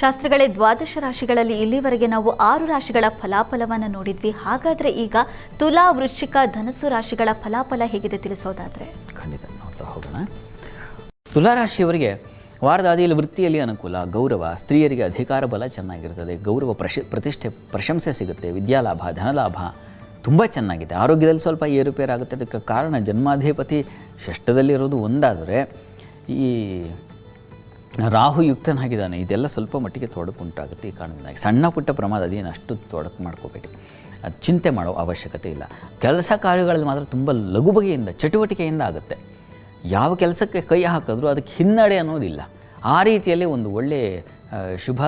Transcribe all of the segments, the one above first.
ಶಾಸ್ತ್ರಗಳೇ ದ್ವಾದಶ ರಾಶಿಗಳಲ್ಲಿ ಇಲ್ಲಿವರೆಗೆ ನಾವು ಆರು ರಾಶಿಗಳ ಫಲಾಫಲವನ್ನು ನೋಡಿದ್ವಿ. ಹಾಗಾದ್ರೆ ಈಗ ತುಲಾ, ವೃಶ್ಚಿಕ, ಧನಸ್ಸು ರಾಶಿಗಳ ಫಲಾಫಲ ಹೇಗಿದೆ ತಿಳಿಸೋದಾದ್ರೆ? ಖಂಡಿತ. ನೋಡ್ತಾ ಹೋಗೋಣ. ತುಲಾರಾಶಿಯವರಿಗೆ ವಾರದ ಆದಿಯಲ್ಲಿ ವೃತ್ತಿಯಲ್ಲಿ ಅನುಕೂಲ, ಗೌರವ, ಸ್ತ್ರೀಯರಿಗೆ ಅಧಿಕಾರ ಬಲ ಚೆನ್ನಾಗಿರ್ತದೆ. ಗೌರವ ಪ್ರಶ್, ಪ್ರತಿಷ್ಠೆ, ಪ್ರಶಂಸೆ ಸಿಗುತ್ತೆ. ವಿದ್ಯಾಲಾಭ ಧನಲಾಭ ತುಂಬ ಚೆನ್ನಾಗಿದೆ. ಆರೋಗ್ಯದಲ್ಲಿ ಸ್ವಲ್ಪ ಏರುಪೇರಾಗುತ್ತೆ. ಅದಕ್ಕೆ ಕಾರಣ ಜನ್ಮಾಧಿಪತಿ ಷಷ್ಠದಲ್ಲಿರೋದು ಒಂದಾದರೆ ಈ ರಾಹು ಯುಕ್ತನಾಗಿದ್ದಾನೆ, ಇದೆಲ್ಲ ಸ್ವಲ್ಪ ಮಟ್ಟಿಗೆ ತೊಡಕು ಉಂಟಾಗುತ್ತೆ ಈ ಕಾರಣದಿಂದಾಗಿ ಸಣ್ಣ ಪುಟ್ಟ ಪ್ರಮಾದ ಅದೇನು ಅಷ್ಟು ತೊಡಕು ಮಾಡ್ಕೋಬೇಡಿ. ಅದು ಚಿಂತೆ ಮಾಡೋ ಅವಶ್ಯಕತೆ ಇಲ್ಲ. ಕೆಲಸ ಕಾರ್ಯಗಳಲ್ಲಿ ಮಾತ್ರ ತುಂಬ ಲಘು ಬಗೆಯಿಂದ ಚಟುವಟಿಕೆಯಿಂದ ಆಗುತ್ತೆ. ಯಾವ ಕೆಲಸಕ್ಕೆ ಕೈ ಹಾಕಿದ್ರೂ ಅದಕ್ಕೆ ಹಿನ್ನಡೆ ಅನ್ನೋದಿಲ್ಲ. ಆ ರೀತಿಯಲ್ಲಿ ಒಂದು ಒಳ್ಳೆಯ ಶುಭ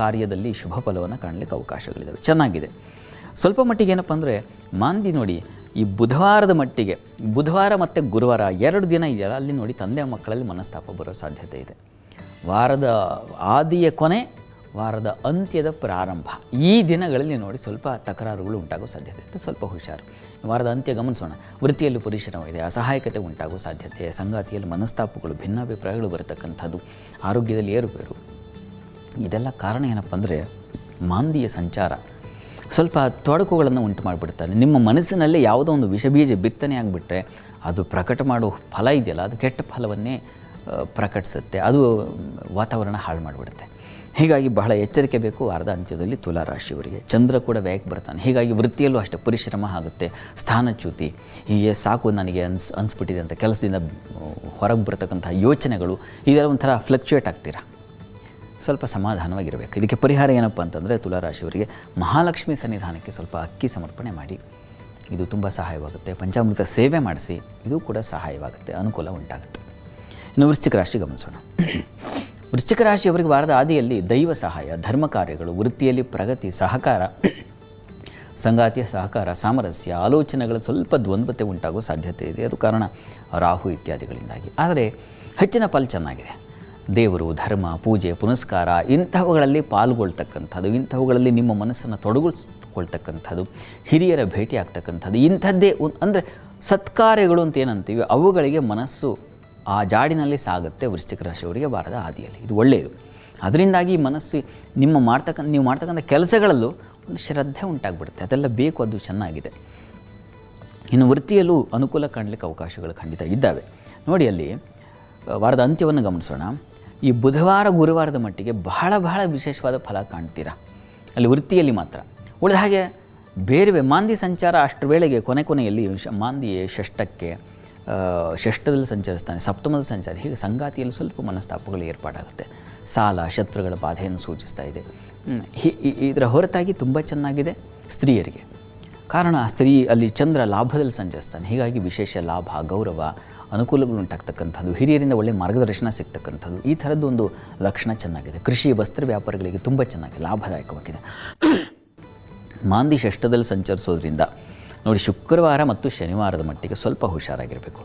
ಕಾರ್ಯದಲ್ಲಿ ಶುಭ ಫಲವನ್ನು ಕಾಣಲಿಕ್ಕೆ ಅವಕಾಶಗಳಿದ್ದಾವೆ ಚೆನ್ನಾಗಿದೆ. ಸ್ವಲ್ಪ ಮಟ್ಟಿಗೆ ಏನಪ್ಪ ಅಂದರೆ, ಮಾಂದಿ ನೋಡಿ, ಈ ಬುಧವಾರದ ಮಟ್ಟಿಗೆ, ಬುಧವಾರ ಮತ್ತು ಗುರುವಾರ ಎರಡು ದಿನ ಇದೆಯಲ್ಲ, ಅಲ್ಲಿ ನೋಡಿ ತಂದೆ ಮಕ್ಕಳಲ್ಲಿ ಮನಸ್ತಾಪ ಬರೋ ಸಾಧ್ಯತೆ ಇದೆ. ವಾರದ ಆದಿಯ ಕೊನೆ, ವಾರದ ಅಂತ್ಯದ ಪ್ರಾರಂಭ. ಈ ದಿನಗಳಲ್ಲಿ ನೋಡಿ ಸ್ವಲ್ಪ ತಕರಾರುಗಳು ಉಂಟಾಗುವ ಸಾಧ್ಯತೆ ಇದೆ ಸ್ವಲ್ಪ ಹುಷಾರು. ವಾರದ ಅಂತ್ಯ ಗಮನಿಸೋಣ. ವೃತ್ತಿಯಲ್ಲಿ ಪರಿಶ್ರಮವಿದೆ. ಅಸಹಾಯಕತೆ ಉಂಟಾಗುವ ಸಾಧ್ಯತೆ. ಸಂಗಾತಿಯಲ್ಲಿ ಮನಸ್ತಾಪಗಳು, ಭಿನ್ನಾಭಿಪ್ರಾಯಗಳು ಬರತಕ್ಕಂಥದ್ದು. ಆರೋಗ್ಯದಲ್ಲಿ ಏರುಪೇರು. ಇದೆಲ್ಲ ಕಾರಣ ಏನಪ್ಪ ಅಂದರೆ ಮಾಂದಿಯ ಸಂಚಾರ. ಸ್ವಲ್ಪ ತೊಡಕುಗಳನ್ನು ಉಂಟು ಮಾಡಿಬಿಡ್ತಾರೆ. ನಿಮ್ಮ ಮನಸ್ಸಿನಲ್ಲಿ ಯಾವುದೋ ಒಂದು ವಿಷಬೀಜ ಬಿತ್ತನೆ ಆಗಿಬಿಟ್ರೆ, ಅದು ಪ್ರಕಟ ಮಾಡೋ ಫಲ ಇದೆಯಲ್ಲ? ಅದು ಕೆಟ್ಟ ಫಲವನ್ನೇ ಪ್ರಕಟಿಸುತ್ತೆ. ಅದು ವಾತಾವರಣ ಹಾಳು ಮಾಡಿಬಿಡುತ್ತೆ. ಹೀಗಾಗಿ ಬಹಳ ಎಚ್ಚರಿಕೆ ಬೇಕು ಅರ್ಧ ಅಂತ್ಯದಲ್ಲಿ ತುಲಾರಾಶಿಯವರಿಗೆ ಚಂದ್ರ ಕೂಡ ವ್ಯಾಯಕ್ಕೆ ಬರ್ತಾನೆ. ಹೀಗಾಗಿ ವೃತ್ತಿಯಲ್ಲೂ ಅಷ್ಟೇ ಪರಿಶ್ರಮ ಆಗುತ್ತೆ. ಸ್ಥಾನಚ್ಯುತಿ ಹೀಗೆ ಸಾಕು ನನಗೆ ಅನ್ಸ್, ಅನಿಸ್ಬಿಟ್ಟಿದೆ ಅಂತ ಕೆಲಸದಿಂದ ಹೊರಗೆ ಬರ್ತಕ್ಕಂಥ ಯೋಚನೆಗಳು, ಇದೆಲ್ಲ ಒಂಥರ ಫ್ಲಕ್ಚುಯೇಟ್ ಆಗ್ತೀರ? ಸ್ವಲ್ಪ ಸಮಾಧಾನವಾಗಿರಬೇಕು. ಇದಕ್ಕೆ ಪರಿಹಾರ ಏನಪ್ಪ ಅಂತಂದರೆ ತುಲಾರಾಶಿಯವರಿಗೆ ಮಹಾಲಕ್ಷ್ಮಿ ಸನ್ನಿಧಾನಕ್ಕೆ ಸ್ವಲ್ಪ ಅಕ್ಕಿ ಸಮರ್ಪಣೆ ಮಾಡಿ. ಇದು ತುಂಬ ಸಹಾಯವಾಗುತ್ತೆ. ಪಂಚಾಮೃತ ಸೇವೆ ಮಾಡಿಸಿ, ಇದು ಕೂಡ ಸಹಾಯವಾಗುತ್ತೆ. ಅನುಕೂಲ ಉಂಟಾಗುತ್ತೆ. ಇನ್ನು ವೃಶ್ಚಿಕ ರಾಶಿ ಗಮನಿಸೋಣ. ವೃಶ್ಚಿಕ ರಾಶಿಯವರಿಗೆ ವಾರದ ಆದಿಯಲ್ಲಿ ದೈವ ಸಹಾಯ, ಧರ್ಮ ಕಾರ್ಯಗಳು, ವೃತ್ತಿಯಲ್ಲಿ ಪ್ರಗತಿ, ಸಹಕಾರ, ಸಂಗಾತಿಯ ಸಹಕಾರ, ಸಾಮರಸ್ಯ, ಆಲೋಚನೆಗಳ ಸ್ವಲ್ಪ ದ್ವಂದ್ವತೆ ಉಂಟಾಗೋ ಸಾಧ್ಯತೆ ಇದೆ. ಅದು ಕಾರಣ ರಾಹು ಇತ್ಯಾದಿಗಳಿಂದಾಗಿ. ಆದರೆ ಹೆಚ್ಚಿನ ಫಲ ಚೆನ್ನಾಗಿದೆ. ದೇವರು, ಧರ್ಮ, ಪೂಜೆ, ಪುನಸ್ಕಾರ ಇಂಥವುಗಳಲ್ಲಿ ಪಾಲ್ಗೊಳ್ತಕ್ಕಂಥದ್ದು ಇಂಥವುಗಳಲ್ಲಿ ನಿಮ್ಮ ಮನಸ್ಸನ್ನು ತೊಡಗಿಸ್ಕೊಳ್ತಕ್ಕಂಥದ್ದು ಹಿರಿಯರ ಭೇಟಿ ಆಗ್ತಕ್ಕಂಥದ್ದು ಇಂಥದ್ದೇ ಅಂದರೆ ಸತ್ಕಾರ್ಯಗಳು ಅಂತ ಏನಂತೀವಿ, ಅವುಗಳಿಗೆ ಮನಸ್ಸು ಆ ಜಾಡಿನಲ್ಲಿ ಸಾಗುತ್ತೆ ವೃಶ್ಚಿಕ ರಾಶಿಯವರಿಗೆ ಬಾರದ ಹಾದಿಯಲ್ಲಿ. ಇದು ಒಳ್ಳೆಯದು. ಅದರಿಂದಾಗಿ ಮನಸ್ಸು ನಿಮ್ಮ ಮಾಡ್ತಕ್ಕಂಥ ನೀವು ಮಾಡ್ತಕ್ಕಂಥ ಕೆಲಸಗಳಲ್ಲೂ ಒಂದು ಶ್ರದ್ಧೆ ಉಂಟಾಗ್ಬಿಡುತ್ತೆ. ಅದೆಲ್ಲ ಬೇಕು ಅದು ಚೆನ್ನಾಗಿದೆ. ಇನ್ನು ವೃತ್ತಿಯಲ್ಲೂ ಅನುಕೂಲ ಕಾಣಲಿಕ್ಕೆ ಅವಕಾಶಗಳು ಖಂಡಿತ ಇದ್ದಾವೆ. ನೋಡಿ ಅಲ್ಲಿ ವಾರದ ಅಂತ್ಯವನ್ನು ಗಮನಿಸೋಣ. ಈ ಬುಧವಾರ ಗುರುವಾರದ ಮಟ್ಟಿಗೆ ಬಹಳ ಬಹಳ ವಿಶೇಷವಾದ ಫಲ ಕಾಣ್ತೀರಾ? ಅಲ್ಲಿ ವೃತ್ತಿಯಲ್ಲಿ ಮಾತ್ರ. ಉಳಿದ ಹಾಗೆ ಬೇರೆ ಮಾಂದಿ ಸಂಚಾರ ಅಷ್ಟು ವೇಳೆಗೆ ಕೊನೆ ಕೊನೆಯಲ್ಲಿ ಮಾಂದಿ ಷಷ್ಠಕ್ಕೆ ಆ, ಷಷ್ಠದಲ್ಲಿ ಸಂಚರಿಸ್ತಾನೆ ಸಪ್ತಮದ ಸಂಚಾರ. ಹೀಗೆ ಸಂಗಾತಿಯಲ್ಲಿ ಸ್ವಲ್ಪ ಮನಸ್ತಾಪಗಳು ಏರ್ಪಾಡಾಗುತ್ತೆ. ಸಾಲ, ಶತ್ರುಗಳ ಬಾಧೆಯನ್ನು ಸೂಚಿಸ್ತಾ ಇದೆ. ಇದರ ಹೊರತಾಗಿ ತುಂಬ ಚೆನ್ನಾಗಿದೆ ಸ್ತ್ರೀಯರಿಗೆ. ಕಾರಣ, ಆ ಸ್ತ್ರೀ ಅಲ್ಲಿ ಚಂದ್ರ ಲಾಭದಲ್ಲಿ ಸಂಚರಿಸ್ತಾನೆ. ಹೀಗಾಗಿ ವಿಶೇಷ ಲಾಭ, ಗೌರವ, ಅನುಕೂಲಗಳು ಉಂಟಾಗ್ತಕ್ಕಂಥದ್ದು. ಹಿರಿಯರಿಂದ ಒಳ್ಳೆಯ ಮಾರ್ಗದರ್ಶನ ಸಿಗ್ತಕ್ಕಂಥದ್ದು. ಈ ಥರದ್ದು ಒಂದು ಲಕ್ಷಣ ಚೆನ್ನಾಗಿದೆ. ಕೃಷಿ, ವಸ್ತ್ರ ವ್ಯಾಪಾರಗಳಿಗೆ ತುಂಬ ಚೆನ್ನಾಗಿದೆ ಲಾಭದಾಯಕವಾಗಿದೆ. ಮಾಂದಿ ಷಷ್ಠದಲ್ಲಿ ಸಂಚರಿಸೋದ್ರಿಂದ ನೋಡಿ, ಶುಕ್ರವಾರ ಮತ್ತು ಶನಿವಾರದ ಮಟ್ಟಿಗೆ ಸ್ವಲ್ಪ ಹುಷಾರಾಗಿರಬೇಕು.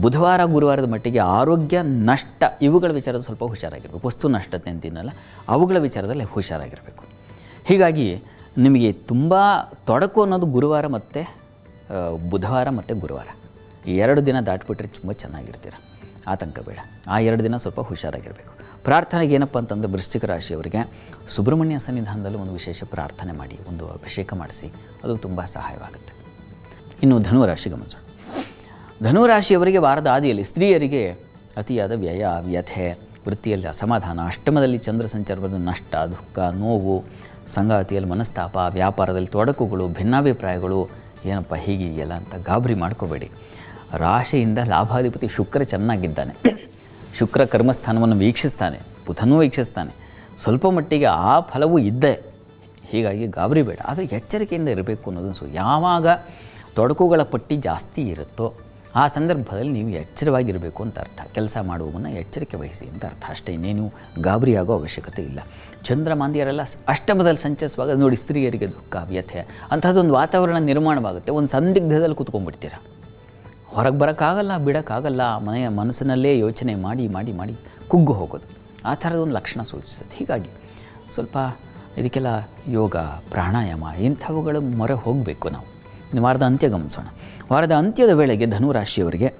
ಬುಧವಾರ, ಗುರುವಾರದ ಮಟ್ಟಿಗೆ ಆರೋಗ್ಯ, ನಷ್ಟ, ಇವುಗಳ ವಿಚಾರದ ಸ್ವಲ್ಪ ಹುಷಾರಾಗಿರಬೇಕು. ವಸ್ತು ನಷ್ಟತೆ ಅಂತೀನಲ್ಲ, ಅವುಗಳ ವಿಚಾರದಲ್ಲಿ ಹುಷಾರಾಗಿರಬೇಕು. ಹೀಗಾಗಿ ನಿಮಗೆ ತುಂಬ ತೊಡಕು ಅನ್ನೋದು ಗುರುವಾರ ಮತ್ತು ಬುಧವಾರ ಮತ್ತು ಗುರುವಾರ. ಈ ಎರಡು ದಿನ ದಾಟ್ಬಿಟ್ರೆ ತುಂಬ ಚೆನ್ನಾಗಿರ್ತೀರ. ಆತಂಕ ಬೇಡ ಆ ಎರಡು ದಿನ ಸ್ವಲ್ಪ ಹುಷಾರಾಗಿರಬೇಕು. ಪ್ರಾರ್ಥನೆಗೆ ಏನಪ್ಪ ಅಂತಂದರೆ ವೃಶ್ಚಿಕ ರಾಶಿಯವರಿಗೆ ಸುಬ್ರಹ್ಮಣ್ಯ ಸನ್ನಿಧಾನದಲ್ಲಿ ಒಂದು ವಿಶೇಷ ಪ್ರಾರ್ಥನೆ ಮಾಡಿ, ಒಂದು ಅಭಿಷೇಕ ಮಾಡಿಸಿ, ಅದು ತುಂಬ ಸಹಾಯವಾಗುತ್ತೆ. ಇನ್ನು ಧನುರಾಶಿ ಗಮನಿಸೋಣ ಧನುರಾಶಿಯವರಿಗೆ ವಾರದ ಆದಿಯಲ್ಲಿ ಸ್ತ್ರೀಯರಿಗೆ ಅತಿಯಾದ ವ್ಯಯ, ವ್ಯಥೆ, ವೃತ್ತಿಯಲ್ಲಿ ಅಸಮಾಧಾನ, ಅಷ್ಟಮದಲ್ಲಿ ಚಂದ್ರ ಸಂಚಾರದ ನಷ್ಟ, ದುಃಖ, ನೋವು, ಸಂಗಾತಿಯಲ್ಲಿ ಮನಸ್ತಾಪ, ವ್ಯಾಪಾರದಲ್ಲಿ ತೊಡಕುಗಳು, ಭಿನ್ನಾಭಿಪ್ರಾಯಗಳು, ಏನಪ್ಪ ಹೀಗಿದೆಯಲ್ಲ ಅಂತ ಗಾಬರಿ ಮಾಡ್ಕೋಬೇಡಿ. ರಾಶಿಯಿಂದ ಲಾಭಾಧಿಪತಿ ಶುಕ್ರ ಚೆನ್ನಾಗಿದ್ದಾನೆ. ಶುಕ್ರ ಕರ್ಮಸ್ಥಾನವನ್ನು ವೀಕ್ಷಿಸ್ತಾನೆ, ಬುಧನೂ ವೀಕ್ಷಿಸ್ತಾನೆ. ಸ್ವಲ್ಪ ಮಟ್ಟಿಗೆ ಆ ಫಲವೂ ಇದ್ದೇ. ಹೀಗಾಗಿ ಗಾಬರಿ ಬೇಡ. ಆದರೆ ಎಚ್ಚರಿಕೆಯಿಂದ ಇರಬೇಕು ಅನ್ನೋದನ್ನು ಸೊ ಯಾವಾಗ ತೊಡಕುಗಳ ಪಟ್ಟಿ ಜಾಸ್ತಿ ಇರುತ್ತೋ ಆ ಸಂದರ್ಭದಲ್ಲಿ ನೀವು ಎಚ್ಚರವಾಗಿರಬೇಕು ಅಂತ ಅರ್ಥ. ಕೆಲಸ ಮಾಡುವ ಮುನ್ನ ಎಚ್ಚರಿಕೆ ವಹಿಸಿ ಅಂತ ಅರ್ಥ. ಅಷ್ಟೇ ಇನ್ನೇನು ಗಾಬರಿ ಆಗೋ ಅವಶ್ಯಕತೆ ಇಲ್ಲ. ಚಂದ್ರಮಾಂದಿಯರೆಲ್ಲ ಅಷ್ಟಮದಲ್ಲಿ ಸಂಚರಿಸುವಾಗ ನೋಡಿ ಸ್ತ್ರೀಯರಿಗೆ ದುಃಖ, ವ್ಯಥೆ ಅಂಥದ್ದೊಂದು ವಾತಾವರಣ ನಿರ್ಮಾಣವಾಗುತ್ತೆ. ಒಂದು ಸಂದಿಗ್ಧದಲ್ಲಿ ಕೂತ್ಕೊಂಡ್ಬಿಡ್ತೀರ. ಹೊರಗೆ ಬರೋಕ್ಕಾಗಲ್ಲ, ಬಿಡೋಕ್ಕಾಗಲ್ಲ ಮನೆಯ ಮನಸ್ಸಿನಲ್ಲೇ ಯೋಚನೆ ಮಾಡಿ ಮಾಡಿ ಮಾಡಿ ಕುಗ್ಗು ಹೋಗೋದು. ಆ ಥರದ ಒಂದು ಲಕ್ಷಣ ಸೂಚಿಸುತ್ತೆ. ಹೀಗಾಗಿ ಸ್ವಲ್ಪ ಇದಕ್ಕೆಲ್ಲ ಯೋಗ, ಪ್ರಾಣಾಯಾಮ ಇಂಥವುಗಳು ಮೊರೆ ಹೋಗಬೇಕು ನಾವು. ವಾರದ ಅಂತ್ಯ ಗಮನಿಸೋಣ. ವಾರದ ಅಂತ್ಯದ ವೇಳೆಗೆ ಧನುರಾಶಿಯವರಿಗೆ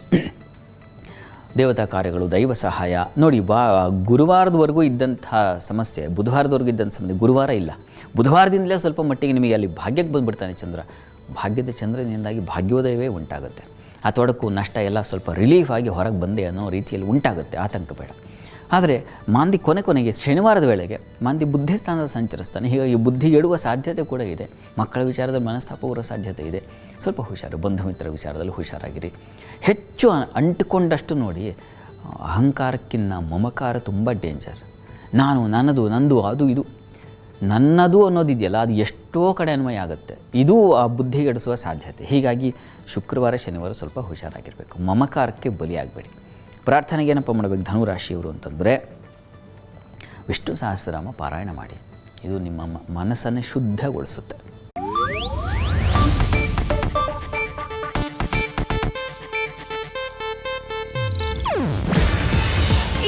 ದೇವತಾ ಕಾರ್ಯಗಳು, ದೈವ ಸಹಾಯ. ನೋಡಿ, ವಾ, ಗುರುವಾರದವರೆಗೂ ಇದ್ದಂಥ ಸಮಸ್ಯೆ, ಬುಧವಾರದವರೆಗೂ ಇದ್ದಂಥ ಸಮಸ್ಯೆ, ಗುರುವಾರ ಇಲ್ಲ. ಬುಧವಾರದಿಂದಲೇ ಸ್ವಲ್ಪ ಮಟ್ಟಿಗೆ ನಿಮಗೆ ಅಲ್ಲಿ ಭಾಗ್ಯಕ್ಕೆ ಬಂದುಬಿಡ್ತಾನೆ ಚಂದ್ರ. ಭಾಗ್ಯದ ಚಂದ್ರನಿಂದಾಗಿ ಭಾಗ್ಯೋದಯವೇ ಉಂಟಾಗುತ್ತೆ. ಆ ತೊಡಕು, ನಷ್ಟ ಎಲ್ಲ ಸ್ವಲ್ಪ ರಿಲೀಫ್ ಆಗಿ ಹೊರಗೆ ಬಂದೆ ಅನ್ನೋ ರೀತಿಯಲ್ಲಿ ಉಂಟಾಗುತ್ತೆ. ಆತಂಕ ಬೇಡ. ಆದರೆ ಮಾಂದಿ ಕೊನೆ ಕೊನೆಗೆ ಶನಿವಾರದ ವೇಳೆಗೆ ಮಾಂದಿ ಬುದ್ಧಿ ಸ್ಥಾನದ ಸಂಚರಿಸ್ತಾನೆ. ಹೀಗಾಗಿ ಬುದ್ಧಿ ಎಡುವ ಸಾಧ್ಯತೆ ಕೂಡ ಇದೆ. ಮಕ್ಕಳ ವಿಚಾರದ ಮನಸ್ತಾಪ ಸಾಧ್ಯತೆ ಇದೆ. ಸ್ವಲ್ಪ ಹುಷಾರು, ಬಂಧು ಮಿತ್ರ ವಿಚಾರದಲ್ಲಿ ಹುಷಾರಾಗಿರಿ. ಹೆಚ್ಚು ಅಂಟಿಕೊಂಡಷ್ಟು ನೋಡಿ ಅಹಂಕಾರಕ್ಕಿಂತ ಮಮಕಾರ ತುಂಬ ಡೇಂಜರ್ ನಾನು, ನನ್ನದು, ನಂದು, ಅದು, ಇದು. ನನ್ನದು ಅನ್ನೋದಿದೆಯಲ್ಲ, ಅದು ಎಷ್ಟೋ ಕಡೆ ಅನ್ವಯ ಆಗುತ್ತೆ. ಇದು ಆ ಬುದ್ಧಿಗೆಡಿಸುವ ಸಾಧ್ಯತೆ. ಹೀಗಾಗಿ ಶುಕ್ರವಾರ, ಶನಿವಾರ ಸ್ವಲ್ಪ ಹುಷಾರಾಗಿರಬೇಕು. ಮಮಕಾರಕ್ಕೆ ಬಲಿಯಾಗಬೇಡಿ. ಪ್ರಾರ್ಥನೆಗೆ ಏನಪ್ಪ ಮಾಡಬೇಕು? ಧನುರಾಶಿಯವರು ಅಂತಂದರೆ ವಿಷ್ಣು ಸಹಸ್ರನಾಮ ಪಾರಾಯಣ ಮಾಡಿ. ಇದು ನಿಮ್ಮ ಮನಸ್ಸನ್ನು ಶುದ್ಧಗೊಳಿಸುತ್ತೆ.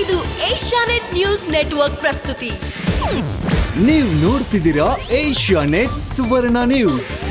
ಇದು ಏಷ್ಯಾನೆಟ್ ನ್ಯೂಸ್ ನೆಟ್ವರ್ಕ್ ಪ್ರಸ್ತುತಿ. ನೀವು ನೋಡ್ತಿದ್ದೀರಾ ಏಷ್ಯಾ ನೆಟ್ ಸುವರ್ಣ ನ್ಯೂಸ್.